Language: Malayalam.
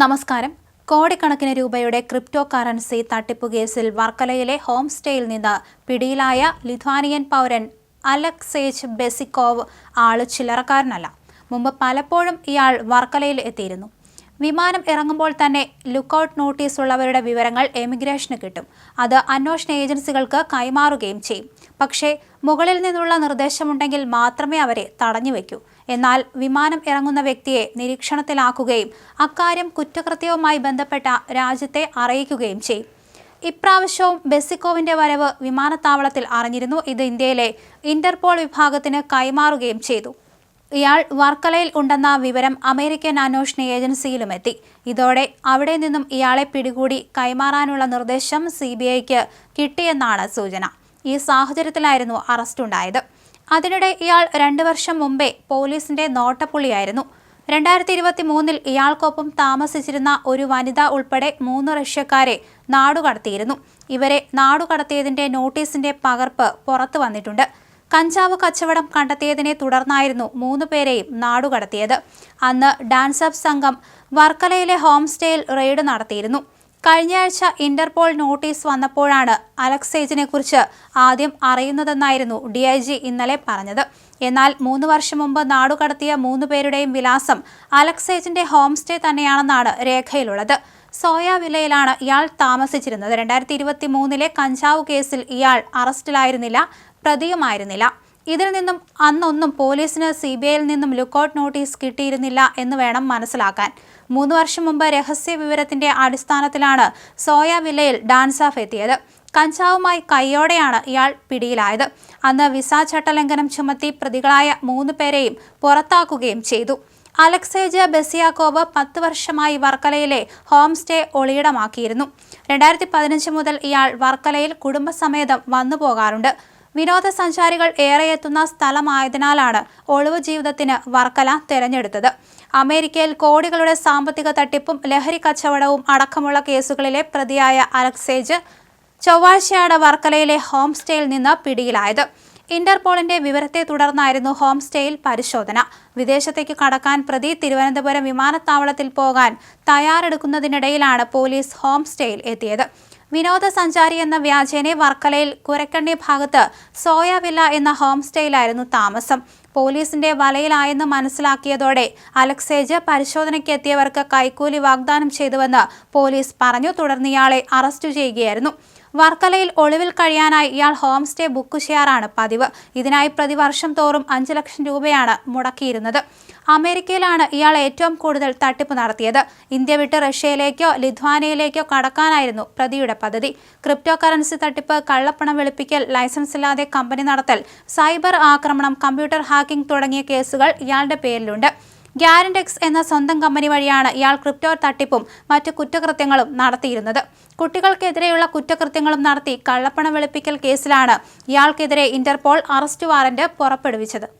നമസ്കാരം. കോടിക്കണക്കിന് രൂപയുടെ ക്രിപ്റ്റോ കറൻസി തട്ടിപ്പ് കേസിൽ വർക്കലയിലെ ഹോം സ്റ്റേയിൽ നിന്ന് പിടിയിലായ ലിത്വാനിയൻ പൗരൻ അലക്സേജ് ബെസിക്കോവ് ആൾ ചില്ലറക്കാരനല്ല. മുമ്പ് പലപ്പോഴും ഇയാൾ വർക്കലയിൽ എത്തിയിരുന്നു. വിമാനം ഇറങ്ങുമ്പോൾ തന്നെ ലുക്കൌട്ട് നോട്ടീസ് ഉള്ളവരുടെ വിവരങ്ങൾ എമിഗ്രേഷന് കിട്ടും. അത് അന്വേഷണ ഏജൻസികൾക്ക് കൈമാറുകയും ചെയ്യും. പക്ഷേ മുകളിൽ നിന്നുള്ള നിർദ്ദേശമുണ്ടെങ്കിൽ മാത്രമേ അവരെ തടഞ്ഞു വയ്ക്കൂ എന്നാൽ വിമാനം ഇറങ്ങുന്ന വ്യക്തിയെ നിരീക്ഷണത്തിലാക്കുകയും അക്കാര്യം കുറ്റകൃത്യവുമായി ബന്ധപ്പെട്ട രാജ്യത്തെ അറിയിക്കുകയും ചെയ്യും. ഇപ്രാവശ്യവും ബെസിക്കോവിന്റെ വരവ് വിമാനത്താവളത്തിൽ അറിഞ്ഞിരുന്നു. ഇത് ഇന്ത്യയിലെ ഇന്റർപോൾ വിഭാഗത്തിന് കൈമാറുകയും ചെയ്തു. ഇയാൾ വർക്കലയിൽ ഉണ്ടെന്ന വിവരം അമേരിക്കൻ അന്വേഷണ ഏജൻസിയിലും എത്തി ഇതോടെ അവിടെ നിന്നും ഇയാളെ പിടികൂടി കൈമാറാനുള്ള നിർദ്ദേശം സി ബി ഐക്ക് കിട്ടിയെന്നാണ് സൂചന. ഈ സാഹചര്യത്തിലായിരുന്നു അറസ്റ്റുണ്ടായത്. അതിനിടെ ഇയാൾ രണ്ടു വർഷം മുമ്പേ പോലീസിന്റെ നോട്ടപ്പുള്ളിയായിരുന്നു. രണ്ടായിരത്തി ഇരുപത്തി മൂന്നിൽ ഇയാൾക്കൊപ്പം താമസിച്ചിരുന്ന ഒരു വനിത ഉൾപ്പെടെ മൂന്ന് റഷ്യക്കാരെ നാടുകടത്തിയിരുന്നു. ഇവരെ നാടുകടത്തിയതിന്റെ നോട്ടീസിന്റെ പകർപ്പ് പുറത്തു വന്നിട്ടുണ്ട്. കഞ്ചാവ് കച്ചവടം കണ്ടെത്തിയതിനെ തുടർന്നായിരുന്നു മൂന്ന് പേരെയും നാടുകടത്തിയത്. അന്ന് ഡാൻസ് അപ്പ് സംഘം വർക്കലയിലെ ഹോം സ്റ്റേയിൽ റെയ്ഡ് നടത്തിയിരുന്നു. കഴിഞ്ഞയാഴ്ച ഇന്റർപോൾ നോട്ടീസ് വന്നപ്പോഴാണ് അലക്സേജിനെ കുറിച്ച് ആദ്യം അറിയുന്നതെന്നായിരുന്നു ഡി ഐ ജി ഇന്നലെ പറഞ്ഞത്. എന്നാൽ മൂന്ന് വർഷം മുമ്പ് നാടുകടത്തിയ മൂന്ന് പേരുടെയും വിലാസം അലക്സേജിന്റെ ഹോം സ്റ്റേ തന്നെയാണെന്നാണ് രേഖയിലുള്ളത്. സോയ വിലയിലാണ് ഇയാൾ താമസിച്ചിരുന്നത്. രണ്ടായിരത്തി ഇരുപത്തി മൂന്നിലെ കഞ്ചാവ് കേസിൽ ഇയാൾ അറസ്റ്റിലായിരുന്നില്ല. പ്രതിയുമായിരുന്നില്ല. ഇതിൽ നിന്നും അന്നൊന്നും പോലീസിന് സി ബി ഐയിൽ നിന്നും ലുക്കൌട്ട് നോട്ടീസ് കിട്ടിയിരുന്നില്ല എന്ന് വേണം മനസ്സിലാക്കാൻ. മൂന്ന് വർഷം മുമ്പ് രഹസ്യ വിവരത്തിന്റെ അടിസ്ഥാനത്തിലാണ് സോയ വില്ലയിൽ ഡാൻസ് ഓഫ് എത്തിയത്. കഞ്ചാവുമായി കൈയോടെയാണ് ഇയാൾ പിടിയിലായത്. അന്ന് വിസ ചട്ടലംഘനം ചുമത്തി പ്രതികളായ മൂന്ന് പേരെയും പുറത്താക്കുകയും ചെയ്തു. അലക്സേജ ബെസിയാക്കോവ് പത്ത് വർഷമായി വർക്കലയിലെ ഹോം സ്റ്റേ ഒളിയിടമാക്കിയിരുന്നു. രണ്ടായിരത്തി പതിനഞ്ച് മുതൽ ഇയാൾ വർക്കലയിൽ കുടുംബസമേതം വന്നു പോകാറുണ്ട് വിനോദസഞ്ചാരികൾ ഏറെ എത്തുന്ന സ്ഥലമായതിനാലാണ് ഒളിവ് ജീവിതത്തിന് വർക്കല തിരഞ്ഞെടുത്തത്. അമേരിക്കയിൽ കോടികളുടെ സാമ്പത്തിക തട്ടിപ്പും ലഹരി കച്ചവടവും അടക്കമുള്ള കേസുകളിലെ പ്രതിയായ അലക്സേജ് ചൊവ്വാഴ്ചയാണ് വർക്കലയിലെ ഹോം സ്റ്റേയിൽ നിന്ന് പിടിയിലായത്. ഇന്റർപോളിന്റെ വിവരത്തെ തുടർന്നായിരുന്നു ഹോം സ്റ്റേയിൽ പരിശോധന. വിദേശത്തേക്ക് കടക്കാൻ പ്രതി തിരുവനന്തപുരം വിമാനത്താവളത്തിൽ പോകാൻ തയ്യാറെടുക്കുന്നതിനിടയിലാണ് പോലീസ് ഹോം സ്റ്റേയിൽ എത്തിയത്. വിനോദസഞ്ചാരി എന്ന വ്യാജേനെ വർക്കലയിൽ കുരക്കണ്ണി ഭാഗത്ത് സോയാവില്ല എന്ന ഹോം സ്റ്റേയിലായിരുന്നു താമസം. പോലീസിന്റെ വലയിലായെന്ന് മനസ്സിലാക്കിയതോടെ അലക്സേജ് പരിശോധനയ്ക്ക് എത്തിയവർക്ക് കൈക്കൂലി വാഗ്ദാനം ചെയ്തുവെന്ന് പോലീസ് പറഞ്ഞു. തുടർന്ന് ഇയാളെ അറസ്റ്റ് ചെയ്യുകയായിരുന്നു. വർക്കലയിൽ ഒളിവിൽ കഴിയാനായി ഇയാൾ ഹോം സ്റ്റേ ബുക്ക് ചെയ്യാറാണ് പതിവ്. ഇതിനായി പ്രതിവർഷം തോറും അഞ്ചു ലക്ഷം രൂപയാണ് മുടക്കിയിരുന്നത്. അമേരിക്കയിലാണ് ഇയാൾ ഏറ്റവും കൂടുതൽ തട്ടിപ്പ് നടത്തിയത്. ഇന്ത്യ വിട്ട് റഷ്യയിലേക്കോ ലിധ്വാനയിലേക്കോ കടക്കാനായിരുന്നു പ്രതിയുടെ പദ്ധതി. ക്രിപ്റ്റോ കറൻസി തട്ടിപ്പ് കള്ളപ്പണം വെളുപ്പിക്കൽ ലൈസൻസ് ഇല്ലാതെ കമ്പനി നടത്തൽ സൈബർ ആക്രമണം കമ്പ്യൂട്ടർ ഹാക്കിംഗ് തുടങ്ങിയ കേസുകൾ ഇയാളുടെ പേരിലുണ്ട്. ഗ്യാരൻഡെക്സ് എന്ന സ്വന്തം കമ്പനി വഴിയാണ് ഇയാൾ ക്രിപ്റ്റോ തട്ടിപ്പും മറ്റു കുറ്റകൃത്യങ്ങളും നടത്തിയിരുന്നത്. കുട്ടികൾക്കെതിരെയുള്ള കുറ്റകൃത്യങ്ങളും നടത്തി കള്ളപ്പണം വെളുപ്പിക്കൽ കേസിലാണ് ഇയാൾക്കെതിരെ ഇന്റർപോൾ അറസ്റ്റ് വാറന്റ് പുറപ്പെടുവിച്ചത്.